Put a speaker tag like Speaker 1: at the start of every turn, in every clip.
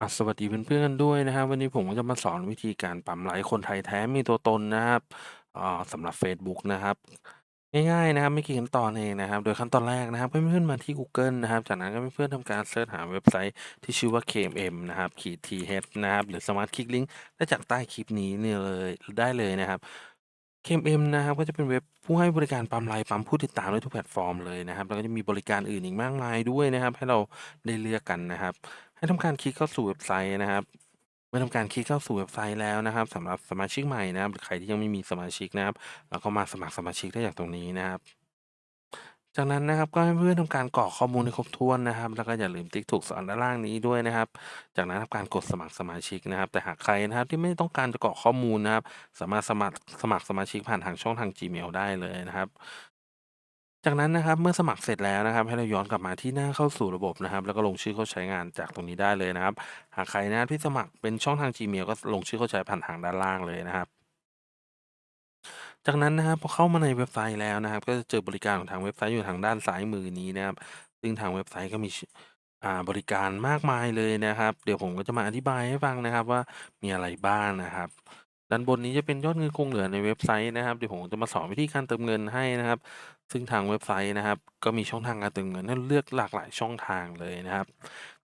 Speaker 1: อ่าสวัสดีเพื่อนๆด้วยนะครับ วันนี้ผมก็จะมาสอนวิธีการปั๊มไลค์คนไทยแท้มีตัวตนนะครับอ่าสำหรับเฟซบุ๊กนะครับ ง่ายๆนะครับไม่กี่ขั้นตอนเองนะครับ โดยขั้นตอนแรกนะครับให้เพื่อนๆมาที่กูเกิลนะครับ จากนั้นก็ให้เพื่อนๆทำการเสิร์ชหาเว็บไซต์ที่ชื่อว่า KMM นะครับขีด th นะครับ หรือสามารถคลิกลิงก์ได้จากใต้คลิปนี้เนี่ยเลยได้เลยนะครับ KMM นะครับก็จะเป็นเว็บผู้ให้บริการปั๊มไลค์ปั๊มผู้ติดตามได้ทุกแพลตฟอร์มเลยนะครับแล้วก็จะมีบริการอื่นอีกมากมายด้วยนะครับ ให้เราได้เลือกกันนะครับ ให้ทำการคลิกเข้าสู่เว็บไซต์นะครับ เมื่อทำการคลิกเข้าสู่เว็บไซต์แล้วนะครับสำหรับสมาชิกใหม่นะครับหรือใครที่ยังไม่มีสมาชิกนะครับเราก็มาสมัครสมาชิกได้จากตรงนี้นะครับ จากนั้นนะครับก็ให้เพื่อนทำการกรอกข้อมูลให้ครบถ้วนนะครับ แล้วก็อย่าลืมติ๊กถูกสอนด้านล่างนี้ด้วยนะครับ จากนั้นทำการกดสมัครสมาชิกนะครับ แต่หากใครนะครับที่ไม่ต้องการจะกรอกข้อมูลนะครับ สามารถสมัครสมัครสมาชิกผ่านทางช่องทาง Gmail ได้เลยนะครับ จากนั้นนะครับ เมื่อสมัครเสร็จแล้วนะครับ ให้เราย้อนกลับมาที่หน้าเข้าสู่ระบบนะครับ แล้วก็ลงชื่อเข้าใช้งานจากตรงนี้ได้เลยนะครับ หากใครนะครับที่สมัครเป็นช่องทาง Gmail ก็ลงชื่อเข้าใช้ผ่านทางด้านล่างเลยนะครับ จากนั้นนะครับพอเข้ามาในเว็บไซต์แล้วนะครับ ก็จะเจอบริการของทางเว็บไซต์อยู่ทางด้านซ้ายมือนี้นะครับ ซึ่งทางเว็บไซต์ก็มีอ่าบริการมากมายเลยนะครับ เดี๋ยวผมก็จะมาอธิบายให้ฟังนะครับว่ามีอะไรบ้างนะครับ ด้านบนนี้จะเป็นยอดเงินคงเหลือในเว็บไซต์นะครับเดี๋ยวผมจะมาสอนวิธีการเติมเงินให้นะครับ ซึ่งทางเว็บไซต์นะครับ ก็มีช่องทางการเติมเงินให้เลือกหลากหลายช่องทางเลยนะครับ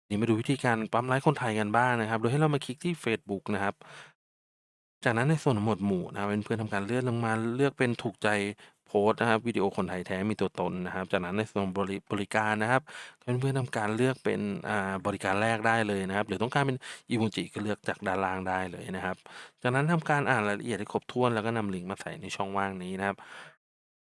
Speaker 1: นี่มาดูวิธีการปั๊มไลค์คนไทยกันบ้างนะครับ โดยให้เรามาคลิกที่เฟซบุ๊กนะครับ จากนั้นในส่วนของหมวดหมู่นะครับเพื่อนๆทำการเลื่อนลงมาเลือกเป็นถูกใจโพสต์นะครับวิดีโอคนไทยแท้มีตัวตนนะครับ จากนั้นในส่วนบริบริการนะครับเพื่อนๆทำการเลือกเป็นอ่าบริการแรกได้เลยนะครับ หรือต้องการเป็นอีโมจิก็เลือกจากด้านล่างได้เลยนะครับ จากนั้นทำการอ่านรายละเอียดให้ครบถ้วนแล้วก็นำลิงก์มาใส่ในช่องว่างนี้นะครับ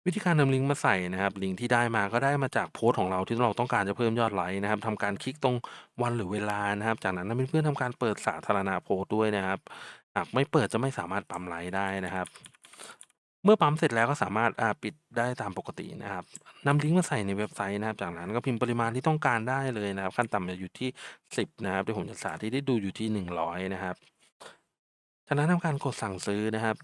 Speaker 1: วิธีการนำลิงก์มาใส่นะครับ ลิงก์ที่ได้มาก็ได้มาจากโพสต์ของเราที่เราต้องการจะเพิ่มยอดไลค์นะครับทำการคลิกตรงวันหรือเวลานะครับ จากนั้นเพื่อนๆทำการเปิดสาธารณะโพสต์ด้วยนะครับ หากไม่เปิดจะไม่สามารถปั๊มไลท์ได้นะครับ เมื่อปั๊มเสร็จแล้วก็สามารถปิดได้ตามปกตินะครับนำลิงก์มาใส่ในเว็บไซต์นะครับ จากนั้นก็พิมพ์ปริมาณที่ต้องการได้เลยนะครับ ขั้นต่ำจะอยู่ที่ 10 นะครับเดี๋ยวผมจะสาธิตให้ดูอยู่ที่ 100 นะครับจากนั้นทำการกดสั่งซื้อนะครับ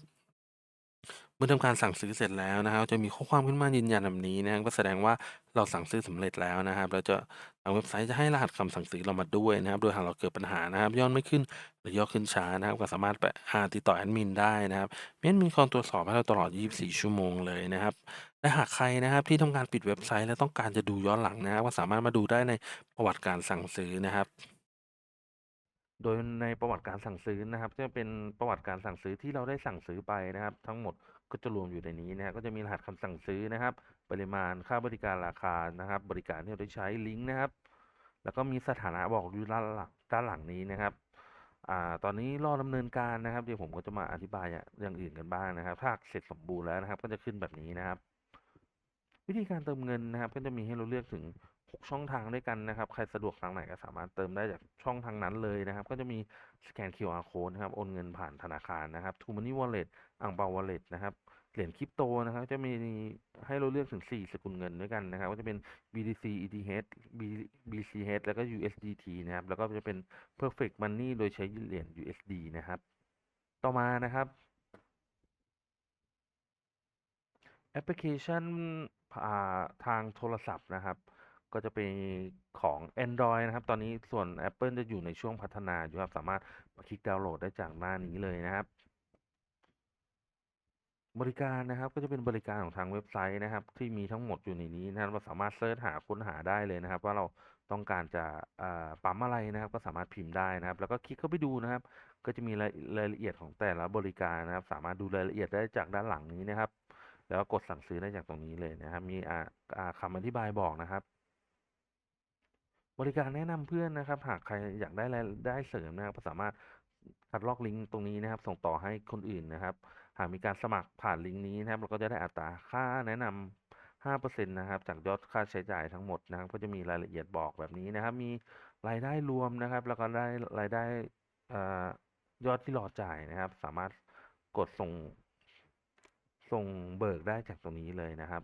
Speaker 1: เมื่อทำการสั่งซื้อเสร็จแล้วนะครับ จะมีข้อความขึ้นมายืนยันแบบนี้นะครับก็แสดงว่าเราสั่งซื้อสำเร็จแล้วนะครับแล้วจะทางเว็บไซต์จะให้รหัสคำสั่งซื้อเรามาด้วยนะครับ โดยหากเราเกิดปัญหานะครับยอดไม่ขึ้นหรือยอดขึ้นช้านะครับ ก็สามารถไปหาติดต่อแอดมินได้นะครับแอดมินคอยตรวจสอบให้เราตลอด 24 ชั่วโมงเลยนะครับและหากใครนะครับที่ทำการปิดเว็บไซต์และต้องการจะดูย้อนหลังนะครับ ก็สามารถมาดูได้ในประวัติการสั่งซื้อนะครับ โดยในประวัติการสั่งซื้อนะครับจะเป็นประวัติการสั่งซื้อที่เราได้สั่งซื้อไปนะครับ ทั้งหมดก็จะรวมอยู่ในนี้นะครับก็จะมีรหัสคำสั่งซื้อนะครับ ปริมาณค่าบริการราคานะครับ บริการที่เราได้ใช้ลิงก์นะครับ แล้วก็มีสถานะบอกอยู่ด้านหลังด้านหลังนี้นะครับอ่าตอนนี้รอดำเนินการนะครับ เดี๋ยวผมก็จะมาอธิบายอย่างอื่นกันบ้างนะครับ ถ้าเสร็จสมบูรณ์แล้วนะครับ ก็จะขึ้นแบบนี้นะครับ วิธีการเติมเงินนะครับ ก็จะมีให้เราเลือกถึง ช่องทางด้วยกันนะครับ ใครสะดวกทางไหนก็สามารถเติมได้จากช่องทางนั้นเลยนะครับ ก็จะมีสแกน QR code นะครับ โอนเงินผ่านธนาคารนะครับ True Money Wallet อังเปา Wallet นะครับ เหรียญคริปโตนะครับ จะมีให้เราเลือกถึง 4 สกุลเงินด้วยกันนะครับ ก็จะเป็น BTC ETH BCH แล้วก็ USDT นะครับ แล้วก็จะเป็น Perfect Money โดยใช้เหรียญ USD นะครับ ต่อมานะครับแอปพลิเคชันทางโทรศัพท์นะครับ ก็จะเป็นของแอนดรอยนะครับ ตอนนี้ส่วนแอปเปิลจะอยู่ในช่วงพัฒนาอยู่ครับ สามารถคลิกดาวน์โหลดได้จากหน้านี้เลยนะครับบริการนะครับก็จะเป็นบริการของทางเว็บไซต์นะครับ ที่มีทั้งหมดอยู่ในนี้นะครับเราสามารถเซิร์ชหาค้นหาได้เลยนะครับ ว่าเราต้องการจะปั๊มอะไรนะครับ ก็สามารถพิมพ์ได้นะครับ แล้วก็คลิกเข้าไปดูนะครับ ก็จะมีรายละเอียดของแต่ละบริการนะครับ สามารถดูรายละเอียดได้จากด้านหลังนี้นะครับ แล้วก็กดสั่งซื้อได้จากตรงนี้เลยนะครับ มีอ่าอ่าคำอธิบายบอกนะครับ บริการแนะนำเพื่อนนะครับ หากใครอยากได้รายได้เสริมนะครับก็สามารถคัดลอกลิงก์ตรงนี้นะครับ ส่งต่อให้คนอื่นนะครับ หากมีการสมัครผ่านลิงก์นี้นะครับ เราก็จะได้อัตราค่าแนะนำ5%นะครับ จากยอดค่าใช้จ่ายทั้งหมดนะครับ ก็จะมีรายละเอียดบอกแบบนี้นะครับ มีรายได้รวมนะครับ แล้วก็ได้รายได้ยอดที่รอจ่ายนะครับ สามารถกดส่ง ส่งเบิกได้จากตรงนี้เลยนะครับ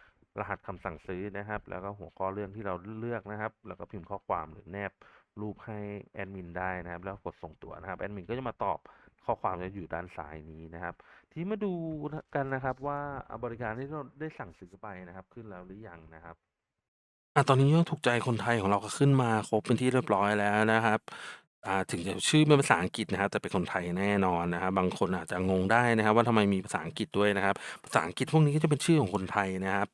Speaker 1: รหัสคำสั่งซื้อนะครับ แล้วก็หัวข้อเรื่องที่เราเลือกนะครับ แล้วก็พิมพ์ข้อความหรือแนบรูปให้แอดมินได้นะครับ แล้วกดส่งตัวนะครับแอดมินก็จะมาตอบข้อความจะอยู่ด้านซ้ายนี้นะครับ ทีมาดูกันนะครับว่าบริการที่เราได้สั่งซื้อไปนะครับ ขึ้นแล้วหรือยังนะครับอ่าตอนนี้ยอดถูกใจคนไทยของเราก็ขึ้นมาครบเป็นที่เรียบร้อยแล้วนะครับ อ่า ถึงจะชื่อเป็นภาษาอังกฤษนะครับ แต่เป็นคนไทยแน่นอนนะครับ บางคนอาจจะงงได้นะครับว่า ทำไมมีภาษาอังกฤษด้วยนะครับ ภาษาอังกฤษพวกนี้ก็จะเป็นชื่อของคนไทยนะครับ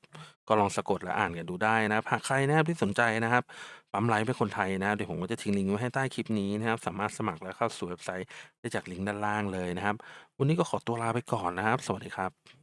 Speaker 1: ก็ลองสะกดและอ่านกันดูได้นะครับ หากใครนะครับที่สนใจนะครับ ปั๊มไลฟ์เป็นคนไทยนะครับ เดี๋ยวผมก็จะทิ้งลิงก์ไว้ให้ใต้คลิปนี้นะครับ สามารถสมัครและเข้าสู่เว็บไซต์ได้จากลิงก์ด้านล่างเลยนะครับ วันนี้ก็ขอตัวลาไปก่อนนะครับ สวัสดีครับ